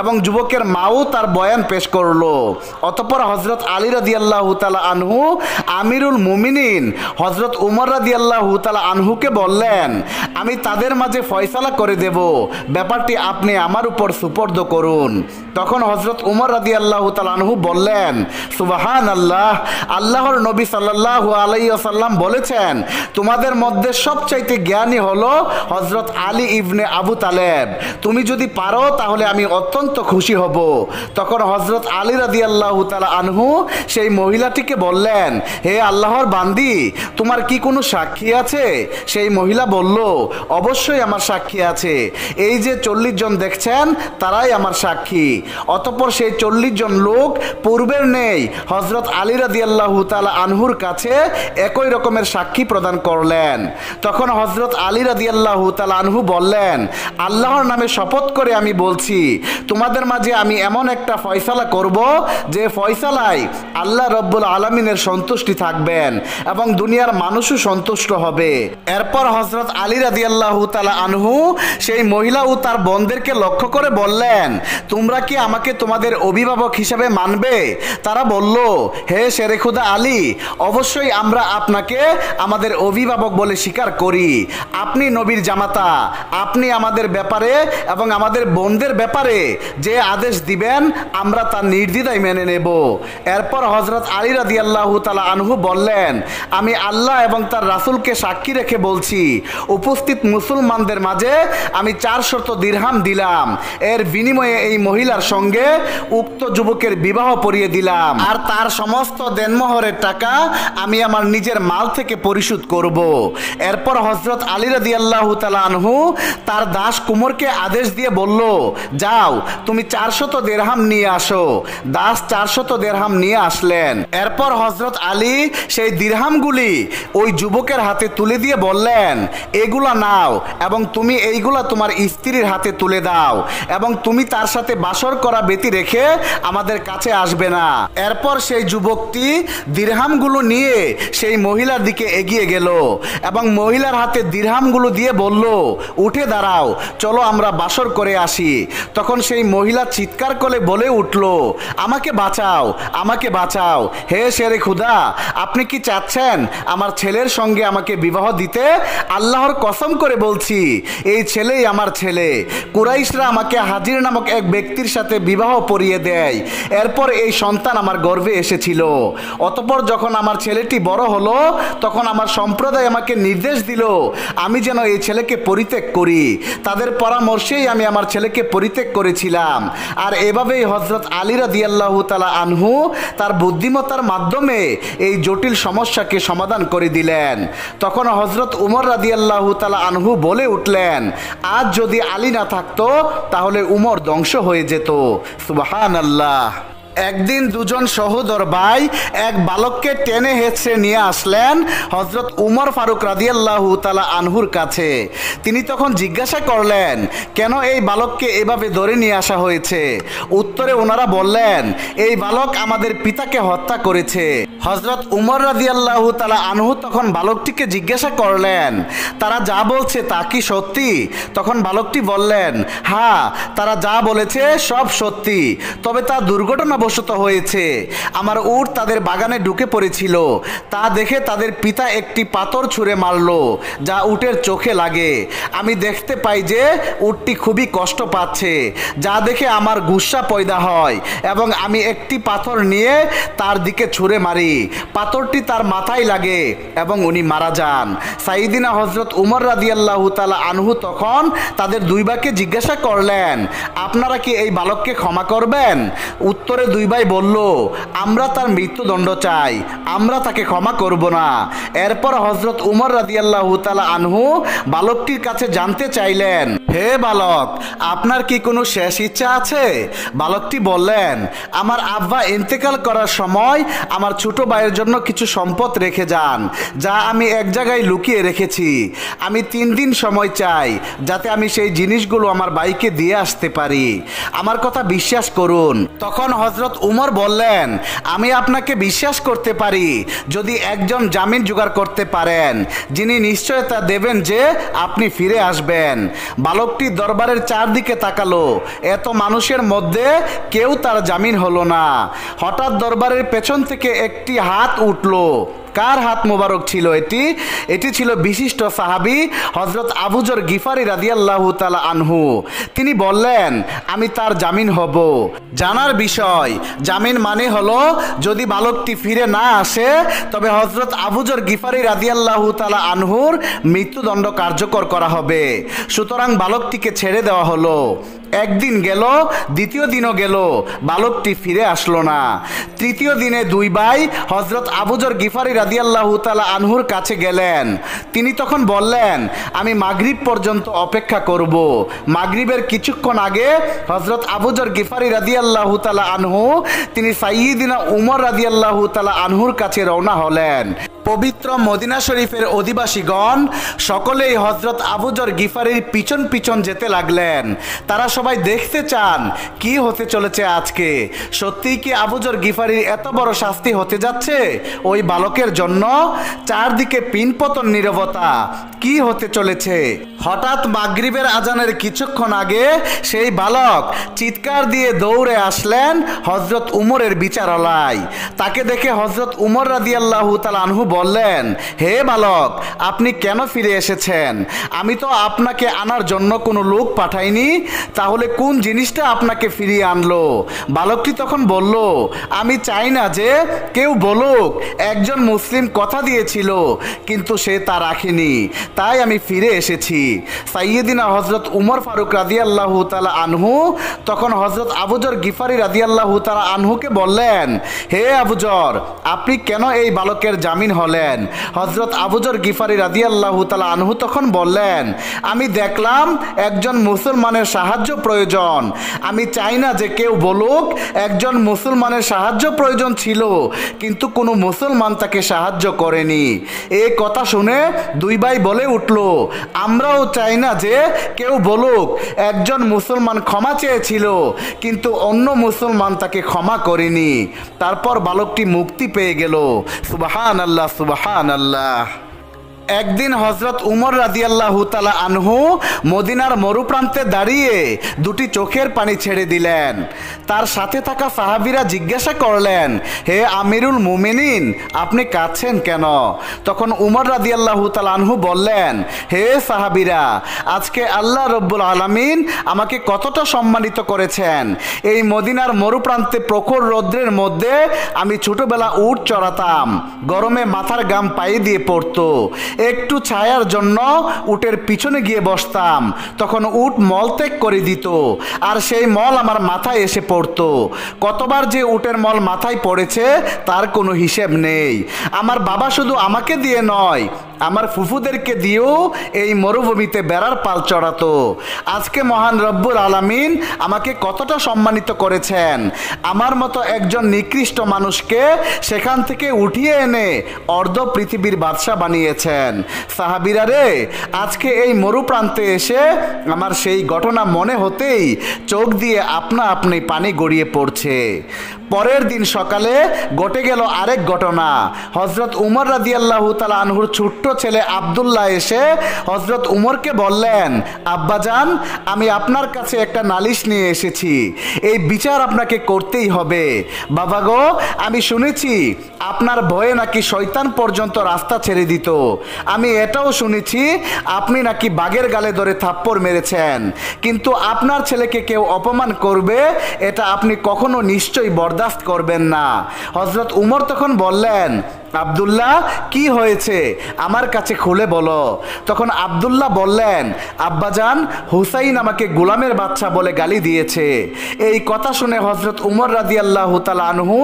এবং যুবকের মাও তার বয়ান পেশ করল। অতপর হজরত আলী রাদি আল্লাহ তালা আনহু আমিরুল মুমিনিন হজরত উমর রাদি আল্লাহ তালা আনহুকে বললেন, আমি তাদের মাঝে ফয়সালা করে দেব। ব্যাপারটি আপনি আমার উপর সুপর্দ করুন। তখন হজরত উমর রাদি আল্লাহ আনহু বললেন সুবাহান আল্লাহ আল্লাহর নবী সাল্লাহ আলাইসাল্লাম বলেছেন, তোমাদের মধ্যে সবচাইতে জ্ঞানী হলো হজরত আলী ইবনে আবু তালেব। তুমি যদি পারো তাহলে আমি অত্যন্ত খুশি হব। তখন হজরত আলী রাদি আল্লাহ তালা আনহু সেই মহিলাটিকে বললেন, হে আল্লাহর বান্দি, তোমার কি কোনো সাক্ষী আছে? সেই মহিলা বলল, অবশ্যই আমার সাক্ষী আছে। এই যে চল্লিশ জন দেখছেন, তারাই আমার সাক্ষী। অতপর সেই চল্লিশ জন লোক পূর্বের নেই। হজরত আলী রাদি আল্লাহ তালা আনহুর কাছে একই রকমের সাক্ষী প্রদান করলেন। তখন হজরত আলী রাদি আল্লাহ তালা আনহু বললেন, আল্লাহর নামে শপথ করে আমি বলছি তোমাদের মাঝে আমি এমন একটা ফয়সালা করব যে ফয়সালায় আল্লাহ রব্বুল আলমিনের সন্তুষ্টি থাকবেন এবং দুনিয়ার মানুষও সন্তুষ্ট হবে। এরপর হজরত আলী রাদি আল্লাহ তালা আনহু সেই মহিলা ও তার বোনদেরকে লক্ষ্য করে বললেন, তোমরা কি আমাকে তোমাদের অভিভাবক হিসেবে মানবে? তারা বলল, হে শেরেখুদা আলী, অবশ্যই আমরা আপনাকে আমাদের অভিভাবক বলে স্বীকার করি। আপনি নবীর জামাতা, আপনি আমাদের ব্যাপারে এবং আমাদের বোনদের ব্যাপারে যে আদেশ দিবেন, আমরা তার নির্দ্বিধায় মেনে নেব। এরপর হজরত আলী রাদি আল্লাহ তালা আনহু বললেন, আমি আল্লাহ এবং তার রাসূলকে সাক্ষী রেখে বলছি, উপস্থিত মুসলমানদের মাঝে আমি চার শত দিরহাম দিলাম। এর বিনিময়ে এই মহিলার সঙ্গে উক্ত যুবকের বিবাহ পরিয়ে দিলাম। আর তার সমস্ত দেনমোহরের টাকা আমি আমার নিজের মাল থেকে পরিশোধ করব। এরপর হজরত আলী রাদি আল্লাহ তালা আনহু তার দাস কুমোরকে আদেশ দিয়ে বলল, যাও তুমি চারশত দেড়হাম নিয়ে আসো। দাস চারশত দেড়হাম নিয়ে আসলেন। এরপর হজরত আলী সেই দিরহামগুলি ওই যুবকের হাতে তুলে দিয়ে বললেন, এগুলা নাও এবং তুমি এইগুলা তোমার স্ত্রীর হাতে তুলে দাও এবং তুমি তার সাথে বাসর করা ব্যতি রেখে আমাদের কাছে আসবে না। এরপর সেই যুবকটি দিরহামগুলো নিয়ে সেই মহিলার দিকে এগিয়ে গেল এবং মহিলার হাতে দিরহামগুলো দিয়ে বলল, উঠে দাঁড়াও, চলো আমরা বাসর করে আসি। তখন সেই মহিলা চিৎকার করে বলে উঠল, আমাকে বাঁচাও আমাকে বাঁচাও। হে শেরে খুদা, আপনি কি চাচ্ছেন আমার ছেলের সঙ্গে আমাকে বিবাহ দিতে? আল্লাহর কসম করে বলছি, এই ছেলেই আমার ছেলে। কুরাইশরা আমাকে হাজির নামক এক ব্যক্তির সাথে বিবাহ পরিয়ে দেয়। এরপর এই সন্তান আমার গর্ভে এসেছিল। অতপর যখন আমার ছেলেটি বড় হলো, তখন আমার সম্প্রদায় আমাকে নির্দেশ দিল, আমি যেন এই ছেলেকে পরিত্যাগ করি। তাদের পরামর্শেই আমি আমার ছেলেকে পরিত্যাগ করেছিলাম। আর এভাবেই হজরত আলী দিয়াল্লাহ তালা আনহু তার বুদ্ধিমত্তার মাধ্যমে এই জটিল সমস্যাকে সমাধান করে দিলেন। তখন হজরত উমর রাদিয়াল্লাহ তালা আনহু বলে উঠলেন, আজ যদি আলী না থাকতো, তাহলে উমর ধ্বংস হয়ে যেত। সুবাহান আল্লাহ একদিন দুজন সহোদর ভাই এক বালককে টেনে হেঁচড়ে নিয়ে আসলেন হজরত উমর ফারুক রাদিয়াল্লাহ তালা আনহুর কাছে। তিনি তখন জিজ্ঞাসা করলেন, কেন এই বালককে এভাবে ধরে নিয়ে আসা হয়েছে? উত্তরে ওনারা বললেন, এই বালক আমাদের পিতাকে হত্যা করেছে। হজরত উমর রাদিয়াল্লাহ তালা আনহু তখন বালকটিকে জিজ্ঞাসা করলেন, তারা যা বলছে তা কি সত্যি? তখন বালকটি বললেন হ্যাঁ তারা যা বলেছে সব সত্যি, তবে তা দুর্ঘটনাবশত হয়েছে। আমার উট তাদের বাগানে ঢুকে পড়েছিল। তা দেখে তাদের পিতা একটি পাথর ছুঁড়ে মারল, যা উটের চোখে লাগে। আমি দেখতে পাই যে উটটি খুবই কষ্ট পাচ্ছে, যা দেখে আমার গুসা পয়দা হয় এবং আমি একটি পাথর নিয়ে তার দিকে ছুঁড়ে মারি। পাথরটি তার মাথায় লাগে এবং উনি মারা যান। সাইদিনা হজরত উমর রাদিয়াল্লাহ তালা আনহু তখন তাদের দুই ভাইকে জিজ্ঞাসা করলেন, আপনারা কি এই বালককে ক্ষমা করবেন? উত্তরে দুই ভাই বলল, আমরা তার মৃত্যুদণ্ড চাই, আমরা তাকে ক্ষমা করব না। এরপর হজরত উমর রাদিয়াল্লাহ তালা আনহু বালকটির কাছে জানতে চাইলেন, হে বালক, আপনার কি কোনো শেষ ইচ্ছা আছে? বালকটি বললেন, আমার আব্বা ইন্তেকাল করার সময় আমার ছোট ভাইয়ের জন্য কিছু সম্পদ রেখে যান, যা আমি এক জায়গায় লুকিয়ে রেখেছি। আমি তিন দিন সময় চাই, যাতে আমি সেই জিনিসগুলো আমার বাইকে দিয়ে আসতে পারি। আমার কথা বিশ্বাস করুন। তখন হজরত হজরত উমর বললেন, আমি আপনাকে বিশ্বাস করতে পারি, যদি একজন জামিন জোগাড় করতে পারেন, যিনি নিশ্চয়তা দেবেন যে আপনি ফিরে আসবেন। বালকটি দরবারের চারদিকে তাকালো এত মানুষের মধ্যে কেউ তার জামিন হলো না। হঠাৎ দরবারের পেছন থেকে একটি হাত উঠল। কার হাত মোবারক ছিল এটি? এটি ছিল বিশিষ্ট সাহাবি হজরত আবুজর গিফারি রাদিয়াল্লাহু তালা আনহু। তিনি বললেন, আমি তার জামিন হব। জানার বিষয়, জামিন মানে হলো যদি বালকটি ফিরে না আসে, তবে হজরত আবুজর গিফারি রাদিয়াল্লাহু তালা আনহুর মৃত্যুদণ্ড কার্যকর করা হবে। সুতরাং বালকটিকে ছেড়ে দেওয়া হলো। একদিন গেল, দ্বিতীয় দিনও গেল, বালকটি ফিরে আসলো না। তৃতীয় দিনে দুই ভাই হজরত আবুজর গিফারি রাদিয়াল্লাহু তালা আনহুর কাছে গেলেন। তিনি তখন বললেন, আমি মাগরিব পর্যন্ত অপেক্ষা করব। মাগরিবের কিছুক্ষণ আগে হজরত আবুজর গিফারি রাদিয়াল্লাহু তালা আনহু, তিনি সাইয়িদিনা উমর রাদিয়াল্লাহু তালা আনহুর কাছে রওনা হলেন। পবিত্র মদিনা শরীফের অধিবাসীগণ সকলেই হজরত আবুজর গিফারির পিছন পিছন যেতে লাগলেন। তারা সবাই দেখতে চান, কি হতে চলেছে আজকে? সত্যিই কি আবুজর গিফারির এত বড় শাস্তি হতে যাচ্ছে ওই বালকের জন্য? চারদিকে পিনপতন নীরবতা, কি হতে চলেছে? হঠাৎ মাগরিবের আজানের কিছুক্ষণ আগে সেই বালক চিৎকার দিয়ে দৌড়ে আসলেন হজরত উমরের বিচারালয়। তাকে দেখে হজরত উমর রাদিয়াল্লাহু তাআলা আনহু বললেন, হে বালক আপনি কেন ফিরে এসেছেন? আমি তো আপনাকে আনার জন্য কোনো লোক পাঠাইনি। তাহলে কোন জিনিসটা আপনাকে ফিরিয়ে আনলো? বালকটি তখন বলল, আমি চাই না যে কেউ বলুক, একজন মুসলিম কথা দিয়েছিল, কিন্তু সে তা রাখেনি। তাই আমি ফিরে এসেছি। সাইয়েদিনা হজরত উমর ফারুক রাদিয়াল্লাহু তালা আনহু তখন হজরত আবুজর গিফারি রাদিয়াল্লাহু তালা আনহুকে বললেন, হে আবুজর, আপনি কেন এই বালকের জামিন হলেন হজরত আবুজর গিফারি রাদিয়াল্লাহু তালা আনহু তখন বললেন, আমি দেখলাম একজন মুসলমানের সাহায্য প্রয়োজন। আমি চাই না যে কেউ বলুক, একজন মুসলমানের সাহায্য প্রয়োজন ছিল, কিন্তু কোনো মুসলমান তাকে সাহায্য করেনি। এই কথা শুনে দুই ভাই বলে উঠল, আমরাও চাই না যে কেউ বলুক, একজন মুসলমান ক্ষমা চেয়েছিল, কিন্তু অন্য মুসলমান তাকে ক্ষমা করেনি। তারপর বালকটি মুক্তি পেয়ে গেল। সুবাহান আল্লাহ সুবাহান আল্লাহ একদিন হজরত উমর রাদিয়াল্লাহু তালা আনহু মদিনার মরুপ্রান্তে দাঁড়িয়ে দুটি চোখের পানি ছেড়ে দিলেন। তার সাথে থাকা সাহাবিরা জিজ্ঞাসা করলেন, হে আমিরুল মুমিনিন, আপনি কাঁদছেন কেন? তখন উমর রাদিয়াল্লাহু তালা আনহু বললেন, হে সাহাবিরা, আজকে আল্লাহ রব্বুল আলামিন আমাকে কতটা সম্মানিত করেছেন। এই মদিনার মরুপ্রান্তে প্রখর রৌদ্রের মধ্যে আমি ছোটবেলা উট চড়াতাম, গরমে মাথার গাম পায়ে দিয়ে পড়তো। একটু ছায়ার জন্য উটের পিছনে গিয়ে বসতাম। তখন উট মল ত্যাগ করে দিত, আর সেই মল আমার মাথায় এসে পড়তো। কতবার যে উটের মল মাথায় পড়েছে, তার কোনো হিসেব নেই। আমার বাবা শুধু আমাকে দিয়ে নয়, আমার ফুফুদেরকে দিয়েও এই মরুভূমিতে বেড়ার পাল চড়াতো। আজকে মহান রব্বুল আলামিন আমাকে কতটা সম্মানিত করেছেন। আমার মতো একজন নিকৃষ্ট মানুষকে সেখান থেকে উঠিয়ে এনে অর্ধ পৃথিবীর বাদশা বানিয়েছেন। সাহাবিরা রে, আজকে এই মরুপ্রান্তে এসে আমার সেই ঘটনা মনে হতেই চোখ দিয়ে আপনা আপনি পানি গড়িয়ে পড়ছে। পরের দিন সকালে ঘটে গেল আরেক ঘটনা। হজরত উমর রাদিয়াল্লাহু তালা আনহুর ছোট্ট ছেলে আবদুল্লাহ এসে হজরত উমরকে বললেন আব্বাজান আমি আপনার কাছে একটা নালিশ নিয়ে এসেছি। এই বিচার আপনাকে করতেই হবে। বাবা গো, আমি শুনেছি আপনার ভয়ে নাকি শয়তান পর্যন্ত রাস্তা ছেড়ে দিত। আমি এটাও শুনেছি, আপনি নাকি বাঘের গালে ধরে থাপ্পড় মেরেছেন। কিন্তু আপনার ছেলেকে কেউ অপমান করবে, এটা আপনি কখনো নিশ্চয়ই বরদাস্ত করবেন না। হজরত উমর তখন বললেন আবদুল্লাহ, কি হয়েছে? আমার কাছে খুলে বলো। তখন আবদুল্লাহ বললেন, আব্বাজান, হুসাইন আমাকে গোলামের বাচ্চা বলে গালি দিয়েছে। এই কথা শুনে হজরত উমর রাদিয়াল্লাহ তালা আনহু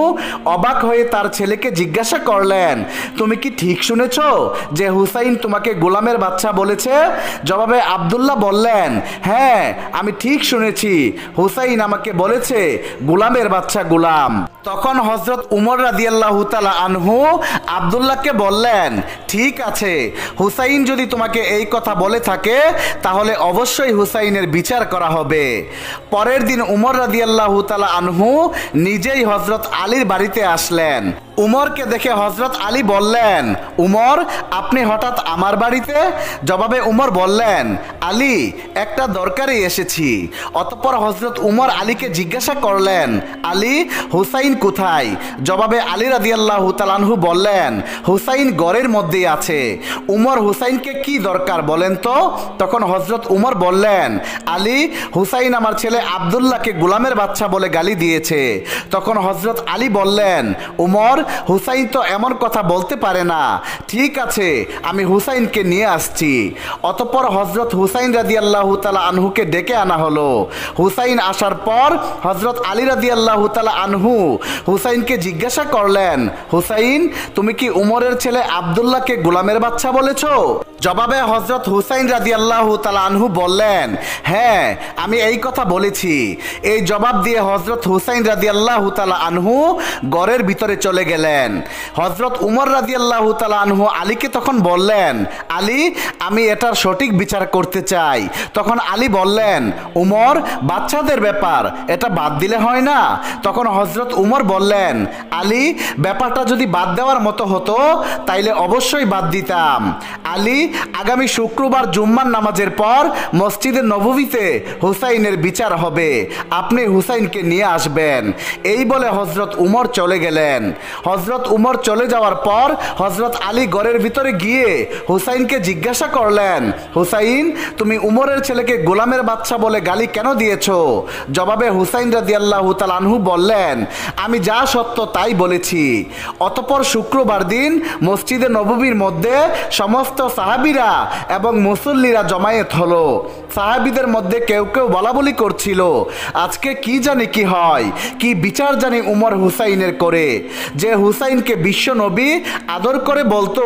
অবাক হয়ে তার ছেলেকে জিজ্ঞাসা করলেন, তুমি কি ঠিক শুনেছ যে হুসাইন তোমাকে গোলামের বাচ্চা বলেছে? জবাবে আবদুল্লাহ বললেন হ্যাঁ আমি ঠিক শুনেছি। হুসাইন আমাকে বলেছে, গোলামের বাচ্চা গোলাম। তখন হজরত উমর রাজি আল্লাহ আনহু আবদুল্লাহকে বললেন, ঠিক আছে, হুসাইন যদি তোমাকে এই কথা বলে থাকে, তাহলে অবশ্যই হুসাইনের বিচার করা হবে। পরের দিন উমর রাজি আল্লাহ আনহু নিজেই হজরত আলীর বাড়িতে আসলেন। উমরকে দেখে হজরত আলী বললেন, উমর, আপনি হঠাৎ আমার বাড়িতে? জবাবে উমর বললেন, আলী, একটা দরকারে এসেছি। অতঃপর হজরত উমর আলীকে জিজ্ঞাসা করলেন, আলী, হুসাইন কোথায়? জবাবে আলী রাদিয়াল্লাহু তালানহু বললেন, হুসাইন গড়ের মধ্যেই আছে। উমর হুসাইনকে কি দরকার বলেন তো? তখন হজরত উমর বললেন, আলী, হুসাইন আমার ছেলে আবদুল্লাহকে গোলামের বাচ্চা বলে গালি দিয়েছে। তখন হজরত আলী বললেন, উমর হুসাইন তো এমন কথা বলতে পারে না। ঠিক আছে, আমি হুসাইনকে নিয়ে আসছি। অতপর হজরত হুসাইন রাজি আল্লাহ তালা আনহুকে ডেকে আনা হলো। হুসাইন আসার পর হজরত আলী রাজি আল্লাহ তালা আনহু হুসাইনকে জিজ্ঞাসা করলেন, হুসাইন, তুমি কি উমরের ছেলে আবদুল্লাহকে গোলামের বাচ্চা বলেছ? জবাবে হজরত হুসাইন রাদি আল্লাহ আনহু বললেন হ্যাঁ আমি এই কথা বলেছি। এই জবাব দিয়ে হজরত হুসাইন রাদি আল্লাহ আনহু গড়ের ভিতরে চলে গেলেন। হজরত উমর রাদি আল্লাহ আনহু আলীকে তখন বললেন, আলী, আমি এটার সঠিক বিচার করতে চাই। তখন আলী বললেন, উমর, বাচ্চাদের ব্যাপার, এটা বাদ দিলে হয় না। তখন হজরত উমর বললেন, আলী, ব্যাপারটা যদি বাদ দেওয়ার মতো হতো, তাইলে অবশ্যই বাদ দিতাম। আলী আগামী শুক্রবার জুম্মার নামাজের পর মসজিদের নববীতে হুসাইনের বিচার হবে। আপনি হুসাইনকে নিয়ে আসবেন। এই বলে হজরত উমর চলে গেলেন। হজরত উমর চলে যাওয়ার পর হজরত আলী গড়ের ভিতরে গিয়ে হুসাইনকে জিজ্ঞাসা করলেন, হুসাইন, তুমি উমরের ছেলেকে গোলামের বাচ্চা বলে গালি কেন দিয়েছ? জবাবে হুসাইন রাদিয়াল্লাহু তাআলা আনহু বললেন, আমি যা সত্য তাই বলেছি। অতপর শুক্রবার দিন মসজিদে নববীর মধ্যে সমস্ত সাহাবীরা এবং মুসল্লিরা জমায়েত হলো। সাহাবীদের মধ্যে কেউ কেউ বলা বলি করছিল, আজকে কি জানি কি হয়, কি বিচার জানি উমর হুসাইনের করে। যে হুসাইনকে বিশ্ব নবী আদর করে বলতো,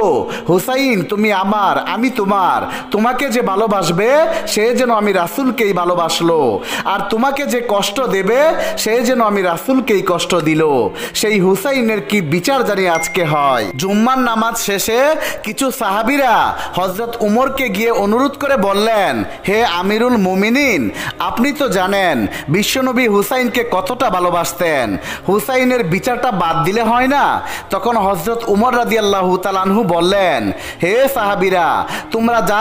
হুসাইন, তুমি আমার, আমি তোমার, তোমাকে যে ভালোবাসবে, সে যেন আমি রাসুলকেই ভালোবাসলো। আর তোমাকে যে কষ্ট দেবে, সে যেন আমি রাসুলকেই কষ্ট দিল। সেই হুসাইনের কি বিচার জানি আজকে হয়। জুম্মার নামাজ শেষে কিছু সাহাবিরা হজরত উমরকে গিয়ে অনুরোধ করে বললেন, হে আমিরুল মুমিনিন, আপনি তো জানেন বিশ্বনবী হুসাইনকে কতটা ভালোবাসতেন। হুসাইনের বিচারটা বাদ দিলে হয় না? তখন হজরত উমর রাদিয়াল্লাহু তালানহু বললেন, হে সাহাবিরা, তোমরা যা